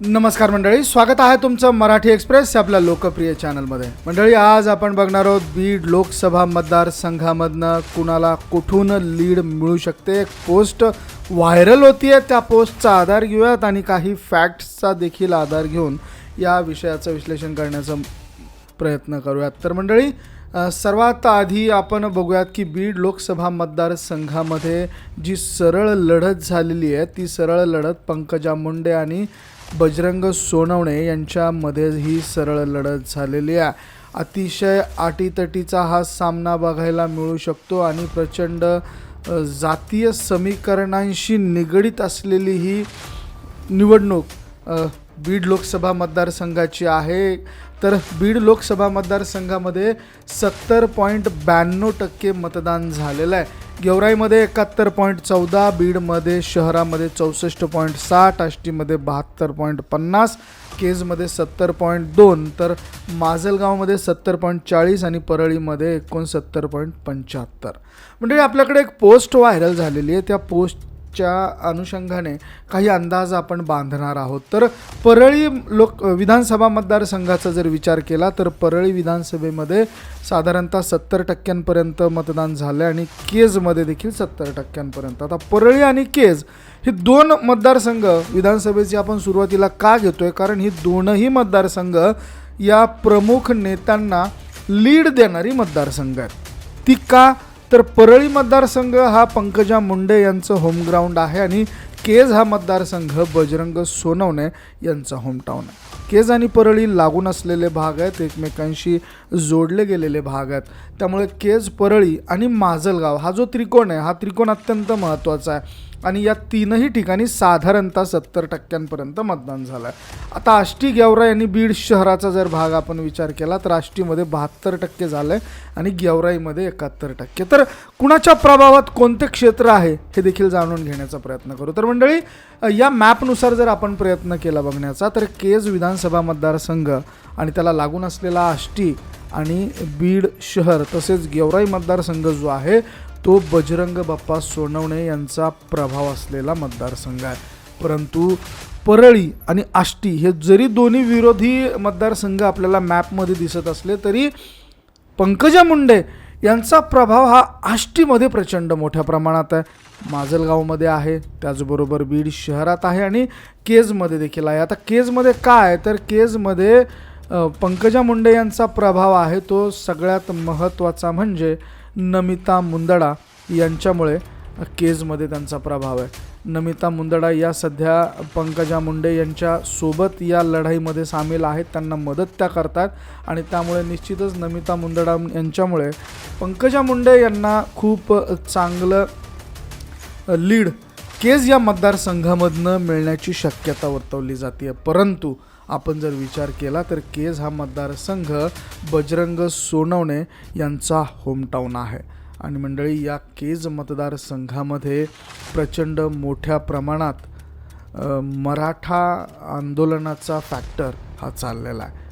नमस्कार मंडळी स्वागत आहे तुमचं मराठी एक्सप्रेस आपल्या लोकप्रिय चॅनलमध्ये. मंडळी आज आपण बघणार आहोत बीड लोकसभा मतदारसंघामधनं कुणाला कुठून लीड मिळू शकते? एक पोस्ट व्हायरल होतीये त्या पोस्टचा आधार घेऊयात आणि काही फॅक्ट्सचा देखील आधार घेऊन या विषयाचं विश्लेषण करण्याचा प्रयत्न करूयात. तर मंडळी सर्वात आधी आपण बघूयात की बीड लोकसभा मतदारसंघामध्ये जी सरळ लढत झालेली आहे ती सरळ लढत पंकजा मुंडे आणि बजरंग सोनवणे यांच्यामध्ये ही सरळ लढत झालेली आहे. अतिशय अटीतटीचा हा सामना बघायला मिळू शकतो आणि प्रचंड जातीय समीकरणांशी निगडीत असलेली ही निवडणूक बीड लोकसभा मतदारसंघाची आहे. तर बीड लोकसभा मतदारसंघामध्ये सत्तर पॉईंट ब्याण्णव टक्के मतदान झालेलं आहे. गेवराईमध्ये एकाहत्तर पॉईंट चौदा बीडमध्ये शहरामध्ये चौसष्ट पॉईंट साठ आष्टीमध्ये बहात्तर पॉईंट पन्नास केजमध्ये सत्तर पॉईंट दोन तर माजलगावमध्ये सत्तर पॉईंट चाळीस आणि परळीमध्ये एकोणसत्तर पॉईंट पंच्याहत्तर. म्हणजे आपल्याकडे एक पोस्ट व्हायरल झालेली आहे. त्या पोस्ट च्या अनुषंगाने काही अंदाज आपण बांधणार आहोत. तर परळी लोक विधानसभा मतदारसंघाचा जर विचार केला तर परळी विधानसभेमध्ये साधारणतः सत्तर टक्क्यांपर्यंत मतदान झालं आणि केजमध्ये देखील सत्तर टक्क्यांपर्यंत. आता परळी आणि केज हे दोन मतदारसंघ विधानसभेची आपण सुरुवातीला का घेतोय? कारण ही दोनही मतदारसंघ या प्रमुख नेत्यांना लीड देणारी मतदारसंघ आहेत. ती का तर परळी मतदारसंघ हा पंकजा मुंडे यांचं होमग्राऊंड आहे आणि केज हा मतदारसंघ बजरंग सोनवणे यांचा होमटाऊन आहे. केज आणि परळी लागून असलेले भाग आहेत एकमेकांशी जोडले गेलेले भाग आहेत. त्यामुळे केज परळी आणि माजलगाव हा जो त्रिकोण आहे हा त्रिकोण अत्यंत महत्त्वाचा आहे. आणि या तीनही ठिकाणी साधारणतः सत्तर टक्क्यांपर्यंत मतदान झालं आहे आता आष्टी गेवरा आणि बीड शहराचा जर भाग आपण विचार केला तर आष्टीमध्ये बहात्तर टक्के झालं आहे आणि गेवराईमध्ये एकाहत्तर टक्के. तर कुणाच्या प्रभावात कोणते क्षेत्र आहे हे देखील जाणून घेण्याचा प्रयत्न करू. तर मंडळी या मॅपनुसार जर आपण प्रयत्न केला बघण्याचा तर केज विधानसभा मतदारसंघ आणि त्याला लागून असलेला आष्टी आणि बीड शहर तसेच गेवराई मतदारसंघ जो आहे तो बजरंग बाप्पा सोनवणे यांचा प्रभाव असलेला मतदारसंघ आहे. परंतु परळी आणि आष्टी हे जरी दोन्ही विरोधी मतदारसंघ आपल्याला मॅपमध्ये दिसत असले तरी पंकजा मुंडे यांचा प्रभाव हा आष्टीमध्ये प्रचंड मोठ्या प्रमाणात आहे. माजलगावमध्ये आहे त्याचबरोबर बीड शहरात आहे आणि केजमध्ये देखील आहे. आता केजमध्ये काय आहे? तर केजमध्ये पंकजा मुंडे यांचा प्रभाव आहे तो सगळ्यात महत्त्वाचा म्हणजे नमिता मुंदडा यांच्यामुळे केजमध्ये त्यांचा प्रभाव आहे. नमिता मुंदडा या सध्या पंकजा मुंडे यांच्या सोबत या लढाईमध्ये सामील आहेत. त्यांना मदत त्या करतात आणि त्यामुळे निश्चितच नमिता मुंदडा यांच्यामुळे पंकजा मुंडे यांना खूप चांगलं लीड केज या मतदारसंघामधनं मिळण्याची शक्यता वर्तवली जाते परंतु आपण जर विचार केला तर केज हा मतदारसंघ बजरंग सोनवणे यांचा होमटाऊन आहे. आणि मंडळी या केज मतदारसंघामध्ये प्रचंड मोठ्या प्रमाणात मराठा आंदोलनाचा फॅक्टर हा चाललेला आहे.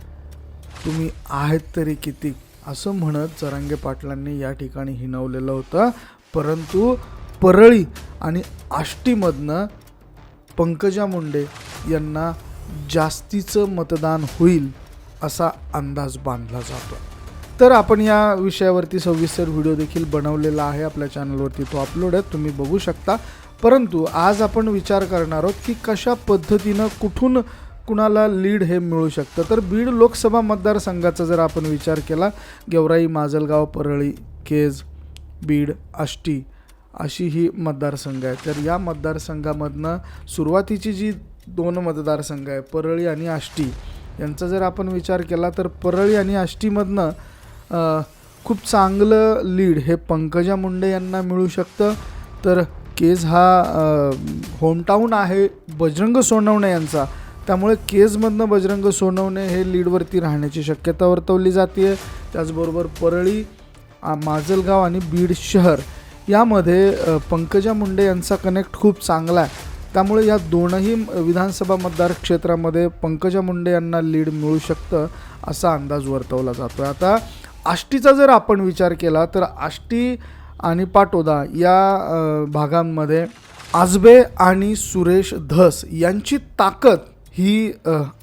तुम्ही आहेत तरी किती असं म्हणत जरांगे पाटलांनी या ठिकाणी हिनवलेलं होतं. परंतु परळी आणि आष्टीमधनं पंकजा मुंडे यांना जास्तीचं मतदान होईल असा अंदाज बांधला जातो. तर आपण या विषयावरती सविस्तर व्हिडिओ देखील बनवलेला आहे आपल्या चॅनलवरती तो अपलोड आहे तुम्ही बघू शकता. परंतु आज आपण विचार करणार आहोत की कशा पद्धतीनं कुठून कुणाला लीड हे मिळू शकतं? तर बीड लोकसभा मतदारसंघाचा जर आपण विचार केला गेवराई माजलगाव परळी केज बीड आष्टी अशी ही मतदारसंघ आहे तर या मतदारसंघामधनं सुरुवातीची जी दोन मतदारसंघ आहे परळी आणि आष्टी. यांचा जर आपण विचार केला तर परळी आणि आष्टीमधनं खूप चांगलं लीड हे पंकजा मुंडे यांना मिळू शकतं. तर केज हा होमटाऊन आहे बजरंग सोनवणे यांचा. त्यामुळे केजमधनं बजरंग सोनवणे हे लीडवरती राहण्याची शक्यता वर्तवली जाते त्याचबरोबर परळी माजलगाव आणि बीड शहर यामध्ये पंकजा मुंडे यांचा कनेक्ट खूप चांगला आहे. त्यामुळे या दोनही विधानसभा मतदार क्षेत्रामध्ये पंकजा मुंडे यांना लीड मिळू शकतं असा अंदाज वर्तवला जातो आता आष्टीचा जर आपण विचार केला तर आष्टी आणि पाटोदा या भागांमध्ये आजबे आणि सुरेश धस यांची ताकद ही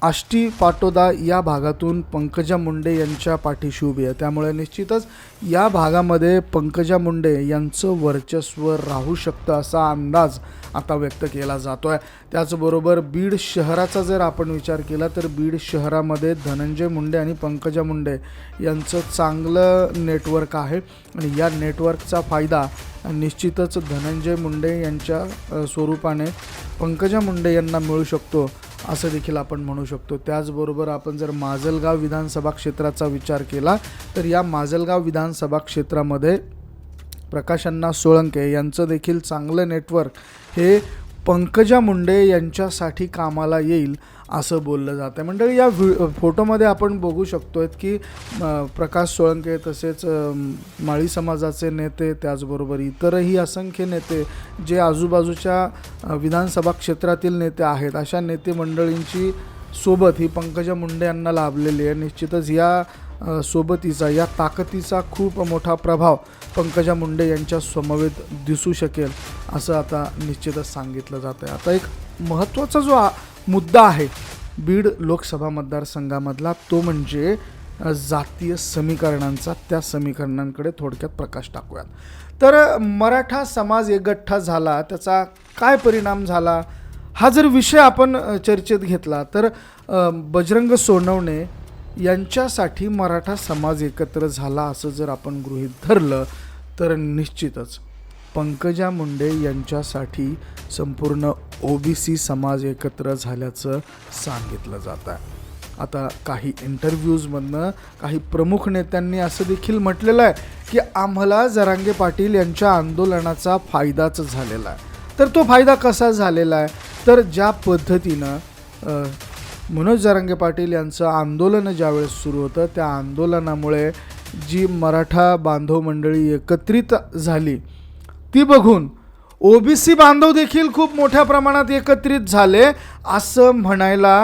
आष्टी पाटोदा या भागातून पंकजा मुंडे यांच्या पाठीशी उभी आहे. त्यामुळे निश्चितच या भागामध्ये पंकजा मुंडे यांचं वर्चस्व राहू शकतं असा अंदाज आता व्यक्त केला जातो आहे त्याचबरोबर बीड शहराचा जर आपण विचार केला तर बीड शहरामध्ये धनंजय मुंडे आणि पंकजा मुंडे यांचं चांगलं नेटवर्क आहे. आणि या नेटवर्कचा फायदा निश्चितच धनंजय मुंडे यांच्या स्वरूपाने पंकजा मुंडे यांना मिळू शकतो. असं देखील आपण म्हणू शकतो. त्याचबरोबर आपण जर माजलगाव विधानसभा क्षेत्राचा विचार केला तर या माजलगाव विधानसभा क्षेत्रामध्ये प्रकाशांना सोळंके यांचं देखील चांगलं नेटवर्क हे पंकजा मुंडे यांच्यासाठी कामाला येईल असं बोललं जातं मंडळी या व्हि फोटोमध्ये आपण बघू शकतो आहेत की प्रकाश सोळंके तसेच माळी समाजाचे नेते त्याचबरोबर इतरही असंख्य नेते जे आजूबाजूच्या विधानसभा क्षेत्रातील नेते आहेत. अशा नेते मंडळींची सोबत ही पंकजा मुंडे यांना लाभलेली आहे. निश्चितच या सोबतीचा या ताकदीचा खूप मोठा प्रभाव पंकजा मुंडे यांच्या समवेत दिसू शकेल असं आता निश्चितच सांगितलं जातं आहे आता एक महत्त्वाचा जो मुद्दा आहे बीड लोकसभा मतदारसंघामधला तो म्हणजे जातीय समीकरणांचा त्या समीकरणांकडे थोडक्यात प्रकाश टाकूयात. तर मराठा समाज एकगठ्ठा झाला त्याचा काय परिणाम झाला? हा जर विषय आपण चर्चेत घेतला तर बजरंग सोनवणे यांच्यासाठी मराठा समाज एकत्र झाला असं जर आपण गृहीत धरलं तर निश्चितच पंकजा मुंडे यांच्यासाठी संपूर्ण ओबीसी समाज एकत्र झाल्याचं सांगितलं जात आहे. आता काही इंटरव्ह्यूजमधनं काही प्रमुख नेत्यांनी असं देखील म्हटलेलं आहे की आम्हाला जरांगे पाटील यांच्या आंदोलनाचा फायदाच झालेला आहे. तर तो फायदा कसा झालेला आहे? तर ज्या पद्धतीनं मनोज जरांगे पाटील यांचं आंदोलन ज्यावेळेस सुरू होतं त्या आंदोलनामुळे जी मराठा बांधव मंडळी एकत्रित झाली ती बघून ओबीसी बांधव देखील खूप मोठ्या प्रमाणात एकत्रित झाले असं म्हणायला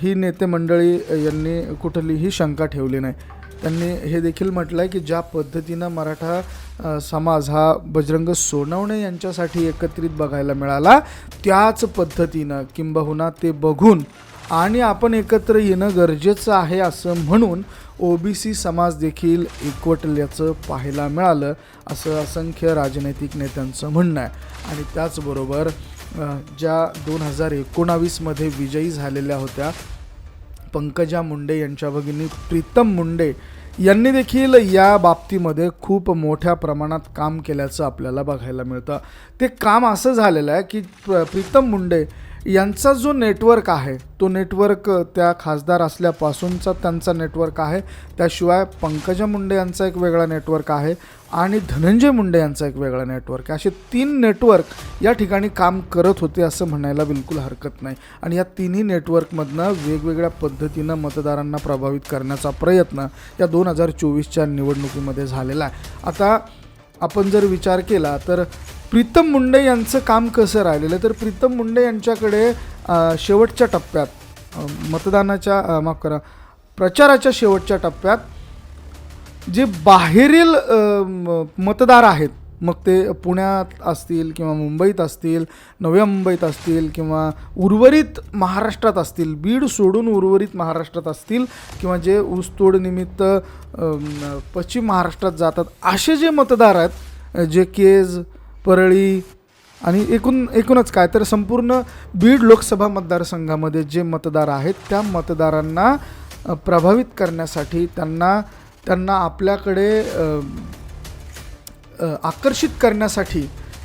ही नेते मंडळी यांनी कुठलीही शंका ठेवली नाही. त्यांनी हे देखील म्हटलं आहे की ज्या पद्धतीनं मराठा समाज हा बजरंग सोनवणे यांच्यासाठी एकत्रित बघायला मिळाला त्याच पद्धतीनं किंबहुना ते बघून आणि आपण एकत्र येणं गरजेचं आहे असं म्हणून ओबीसी समाज देखील एकवटल्याचं पाहायला मिळालं असं असंख्य राजनैतिक नेत्यांचं म्हणणं आहे. आणि त्याचबरोबर ज्या दोन हजार एकोणावीसमध्ये विजयी झालेल्या होत्या पंकजा मुंडे यांच्या भगिनी प्रीतम मुंडे यांनी देखील या बाबतीमध्ये खूप मोठ्या प्रमाणात काम केल्याचं आपल्याला बघायला मिळतं. ते काम असं झालेलं आहे की प्रीतम मुंडे यांचा जो नेटवर्क आहे तो नेटवर्क त्या खासदार असल्यापासूनचा त्यांचा नेटवर्क आहे. त्याशिवाय पंकजा मुंडे यांचा एक वेगळा नेटवर्क आहे आणि धनंजय मुंडे यांचा एक वेगळा नेटवर्क असे तीन नेटवर्क या ठिकाणी काम करत होते असं म्हणायला बिलकुल हरकत नाही. आणि या तिन्ही नेटवर्कमधनं वेगवेगळ्या पद्धतीनं मतदारांना प्रभावित करण्याचा प्रयत्न या दोन हजार चोवीसच्या निवडणुकीमध्ये झालेला आहे. आता आपण जर विचार केला तर प्रीतम मुंडे यांचं काम कसं राहिलेलं? तर प्रीतम मुंडे यांच्याकडे शेवटच्या टप्प्यात मतदानाच्या माफ करा प्रचाराच्या शेवटच्या टप्प्यात जे बाहेरील म- मतदार आहेत मग ते पुण्यात असतील किंवा मुंबईत असतील नव्या मुंबईत असतील किंवा उर्वरित महाराष्ट्रात असतील बीड सोडून उर्वरित महाराष्ट्रात असतील किंवा जे ऊसतोडनिमित्त पश्चिम महाराष्ट्रात जातात असे जे मतदार आहेत जे केज परळी आणि एकूण एकूणच काय? तर संपूर्ण बीड लोकसभा मतदारसंघामध्ये जे मतदार आहेत त्या मतदारांना प्रभावित करण्यासाठी त्यांना त्यांना आपल्याकडे आकर्षित करण्यासाठी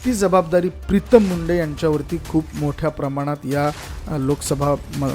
ती जबाबदारी प्रीतम मुंडे यांच्यावरती खूप मोठ्या प्रमाणात या लोकसभा म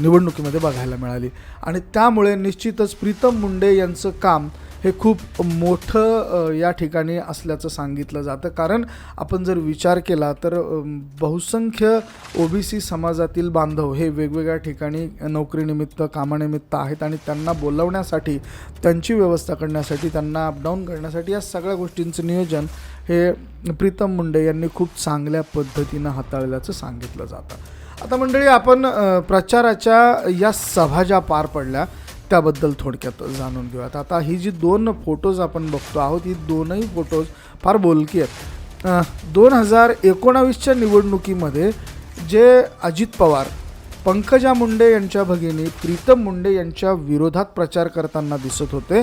निवडणुकीमध्ये बघायला मिळाली. आणि त्यामुळे निश्चितच प्रीतम मुंडे यांचं काम हे खूप मोठं या ठिकाणी असल्याचं सांगितलं जातं. कारण आपण जर विचार केला तर अम, बहुसंख्य ओबीसी समाजातील बांधव हे वेगवेगळ्या ठिकाणी नोकरीनिमित्त कामानिमित्त आहेत आणि त्यांना बोलवण्यासाठी त्यांची व्यवस्था करण्यासाठी त्यांना अपडाऊन करण्यासाठी या सगळ्या गोष्टींचं नियोजन हे प्रीतम मुंडे यांनी खूप चांगल्या पद्धतीनं हाताळल्याचं सांगितलं जातं. आता मंडळी आपण प्रचाराच्या या सभा ज्या पार पडल्या. त्याबद्दल थोडक्यात जाणून घेऊयात. आता ही जी दोन फोटोज आपण बघतो आहोत ही दोनही फोटोज फार बोलकी आहेत. दोन हजार एकोणावीसच्या निवडणुकीमध्ये जे अजित पवार पंकजा मुंडे यांच्या भगिनी प्रीतम मुंडे यांच्या विरोधात प्रचार करताना दिसत होते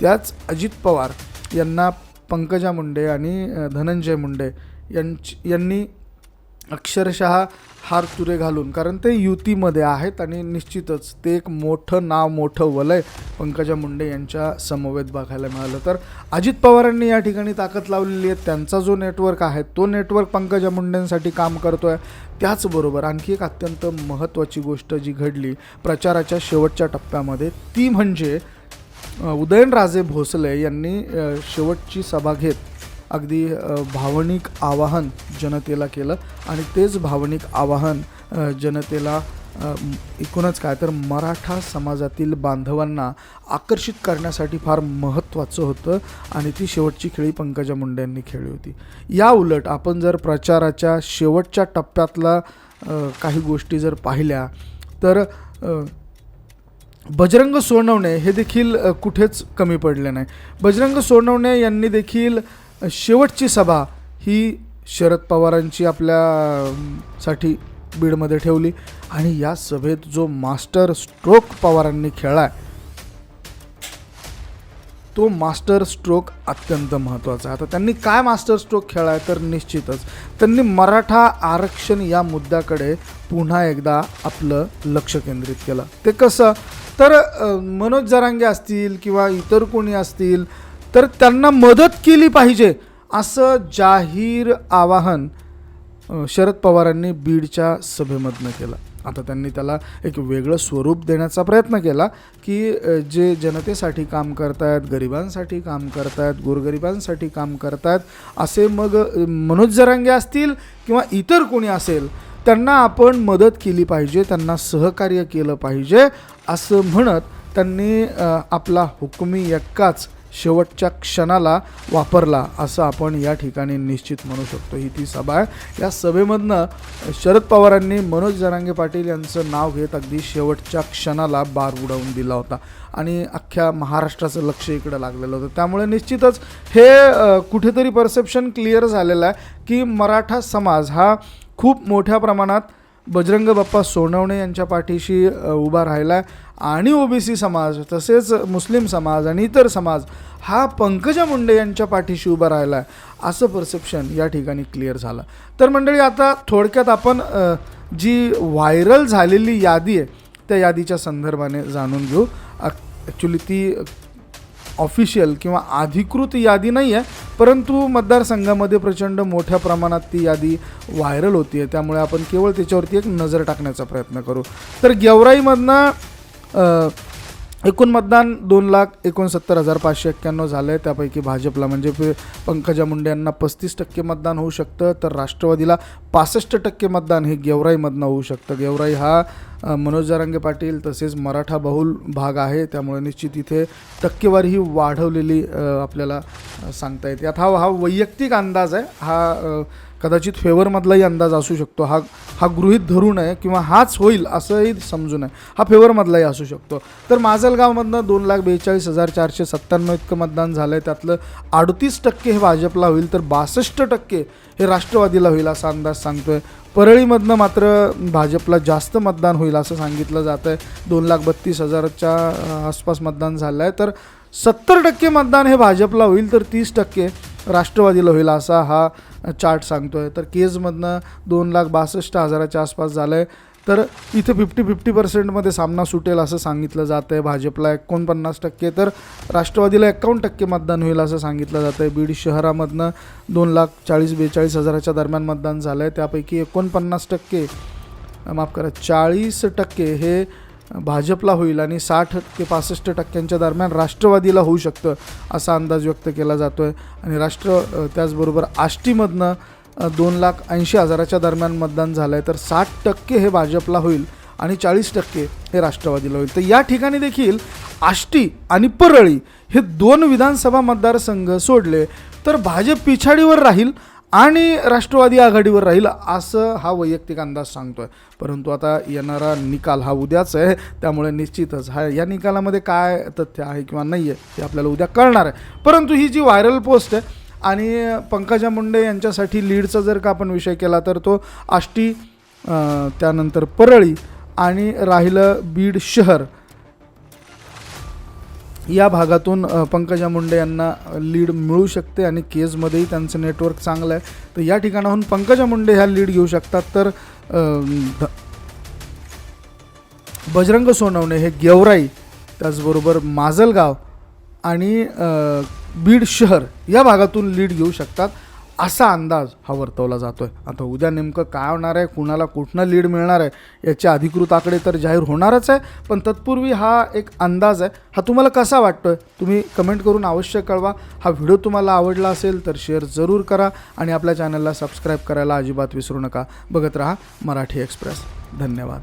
त्याच अजित पवार यांना पंकजा मुंडे आणि धनंजय मुंडे यांची यांनी अक्षरशः हार तुरे घालून. कारण ते युतीमध्ये आहेत आणि निश्चितच ते एक मोठं नाव मोठं वलय पंकजा मुंडे यांच्या समवेत बघायला मिळालं. तर अजित पवारांनी या ठिकाणी ताकद लावलेली आहे. त्यांचा जो नेटवर्क आहे तो नेटवर्क पंकजा मुंडेंसाठी काम करतो आहे त्याचबरोबर आणखी एक अत्यंत महत्त्वाची गोष्ट जी घडली प्रचाराच्या शेवटच्या टप्प्यामध्ये ती म्हणजे उदयनराजे भोसले यांनी शेवटची सभा घेत अगदी भावनिक आवाहन जनतेला केलं आणि तेच भावनिक आवाहन जनतेला एकूणच काय तर मराठा समाजातील बांधवांना आकर्षित करण्यासाठी फार महत्त्वाचं होतं आणि ती शेवटची खेळी पंकजा मुंडे यांनी खेळली होती. या उलट आपण जर प्रचाराच्या शेवटच्या टप्प्यातला काही गोष्टी जर पाहिल्या तर बजरंग सोनवणे हे देखील कुठेच कमी पडले नाही. बजरंग सोनवणे यांनी देखील शेवटची सभा ही शरद पवारांची आपल्यासाठी बीडमध्ये ठेवली. आणि या सभेत जो मास्टर स्ट्रोक पवारांनी खेळला तो मास्टर स्ट्रोक अत्यंत महत्त्वाचा आहे. आता त्यांनी काय मास्टर स्ट्रोक खेळला आहे तर निश्चितच त्यांनी मराठा आरक्षण या मुद्द्याकडे पुन्हा एकदा आपलं लक्ष केंद्रित केलं. ते कसं? तर मनोज जरांगे असतील किंवा इतर कोणी असतील तर त्यांना मदत केली पाहिजे असं जाहीर आवाहन शरद पवारांनी बीडच्या सभेमधनं केलं. आता त्यांनी त्याला एक वेगळं स्वरूप देण्याचा प्रयत्न केला की जे जनतेसाठी काम करतायत गरिबांसाठी काम करतायत गोरगरिबांसाठी काम करतायत असे मग मनोज जरांगे असतील किंवा इतर कोणी असेल त्यांना आपण मदत केली पाहिजे त्यांना सहकार्य केलं पाहिजे असं म्हणत त्यांनी आपला हुकुमी एक्काच शेवटच्या क्षणाला वापरला असं आपण या ठिकाणी निश्चित म्हणू शकतो. ही ती सभा आहे. या सभेमधनं शरद पवारांनी मनोज जरांगे पाटील यांचं नाव घेत अगदी शेवटच्या क्षणाला बार उडवून दिला होता. आणि अख्ख्या महाराष्ट्राचं लक्ष इकडं लागलेलं होतं. त्यामुळे निश्चितच हे कुठेतरी परसेप्शन क्लिअर झालेलं आहे की मराठा समाज हा खूप मोठ्या प्रमाणात बजरंग बाप्पा सोनवणे यांच्या पाठीशी उभा राहिला आहे आणि ओबीसी समाज तसेच मुस्लिम समाज आणि इतर समाज हा पंकजा मुंडे यांच्या पाठीशी उभा राहिला आहे असं परसेप्शन या ठिकाणी क्लिअर झालं. तर मंडळी आता थोडक्यात आपण जी व्हायरल झालेली यादी आहे त्या यादीच्या संदर्भाने जाणून घेऊ. ॲक्च्युली ती ऑफिशियल किंवा अधिकृत यादी नाही आहे परंतु मतदारसंघामध्ये प्रचंड मोठ्या प्रमाणात ती यादी व्हायरल होती आहे त्यामुळे आपण केवळ त्याच्यावरती एक नजर टाकण्याचा प्रयत्न करू. तर गेवराईमधनं एकूण मतदान दोन लाख एकोणसत्तर हजार पाचशे एक्क्याण्णव झालं आहे त्यापैकी भाजपला म्हणजे पंकजा मुंडे यांना पस्तीस टक्के मतदान होऊ शकतं. तर राष्ट्रवादीला पासष्ट टक्के मतदान हे गेवराईमधनं होऊ शकतं. गेवराई हा मनोज जारंगे पाटील तसेच मराठा बहुल भाग आहे. त्यामुळे निश्चित इथे टक्केवारी ही वाढवलेली आपल्याला सांगता येते. आता हा हा वैयक्तिक अंदाज आहे. हा कदाचित फेवरमधलाही अंदाज असू शकतो. हा हा गृहीत धरू नये किंवा हाच होईल असंही समजू नये. हा फेवरमधलाही असू शकतो. तर माजलगावमधनं दोन लाख बेचाळीस हजार चारशे सत्त्याण्णव इतकं मतदान झालं आहे त्यातलं अडतीस टक्के हे भाजपला होईल. तर बासष्ट टक्के हे राष्ट्रवादीला होईल असा अंदाज सांगतोय. परळीमधनं मात्र भाजपला जास्त मतदान होईल असं सांगितलं जातं आहे दोन लाख बत्तीस हजारच्या आसपास मतदान झालं आहे तर सत्तर टक्के मतदान हे भाजपला होईल तर तीस टक्के राष्ट्रवादीला होईल असा हा चार्ट सांगतो आहे तर केजमधनं दोन लाख बासष्ट हजाराच्या आसपास झालं आहे तर इथे फिफ्टी फिफ्टी पर्सेंटमध्ये सामना सुटेल असं सांगितलं जातं आहे भाजपला एकोणपन्नास टक्के. तर राष्ट्रवादीला एकावन्न टक्के मतदान होईल असं सांगितलं जातं आहे बीड शहरामधनं दोन लाख चाळीस बेचाळीस हजाराच्या दरम्यान मतदान झालं आहे त्यापैकी एकोणपन्नास टक्के माफ करा चाळीस टक्के हे भाजपला होईल आणि साठ ते पासष्ट टक्क्यांच्या दरम्यान राष्ट्रवादीला होऊ शकतं असा अंदाज व्यक्त केला जातो आहे आणि राष्ट्र त्याचबरोबर आष्टीमधनं दोन लाख ऐंशी हजाराच्या दरम्यान मतदान झालं आहे तर साठ टक्के हे भाजपला होईल आणि चाळीस टक्के हे राष्ट्रवादीला होईल. तर या ठिकाणी देखील आष्टी आणि परळी हे दोन विधानसभा मतदारसंघ सोडले तर भाजप पिछाडीवर राहील आणि राष्ट्रवादी आघाडीवर राहील असं हा वैयक्तिक अंदाज सांगतोय. परंतु आता येणारा निकाल हा उद्याच आहे त्यामुळे निश्चितच हा या निकालामध्ये काय तथ्य आहे किंवा नाही आहे हे आपल्याला उद्या कळणार आहे. परंतु ही जी व्हायरल पोस्ट आहे आणि पंकजा मुंडे यांच्यासाठी लीडचा जर का आपण विषय केला तर तो आष्टी त्यानंतर परळी आणि राहिलं बीड शहर. या भागातून पंकजा मुंडे यांना लीड मिळू शकते आणि केजमध्येही त्यांचं नेटवर्क चांगलं आहे. तर या ठिकाणाहून पंकजा मुंडे ह्या लीड घेऊ शकतात. तर द बजरंग सोनवणे हे गेवराई त्याचबरोबर माजलगाव आणि बीड शहर या भागातून लीड घेऊ शकतात असा अंदाज हा वर्तवला जातो आहे आता उद्या नेमकं काय होणार आहे कुणाला कुठनं लीड मिळणार आहे याचे अधिकृत आकडे तर जाहीर होणारच आहे पण तत्पूर्वी हा एक अंदाज आहे. हा तुम्हाला कसा वाटतो आहे तुम्ही कमेंट करून अवश्य कळवा. हा व्हिडिओ तुम्हाला आवडला असेल तर शेअर जरूर करा आणि आपल्या चॅनलला सबस्क्राईब करायला अजिबात विसरू नका. बघत राहा मराठी एक्सप्रेस धन्यवाद.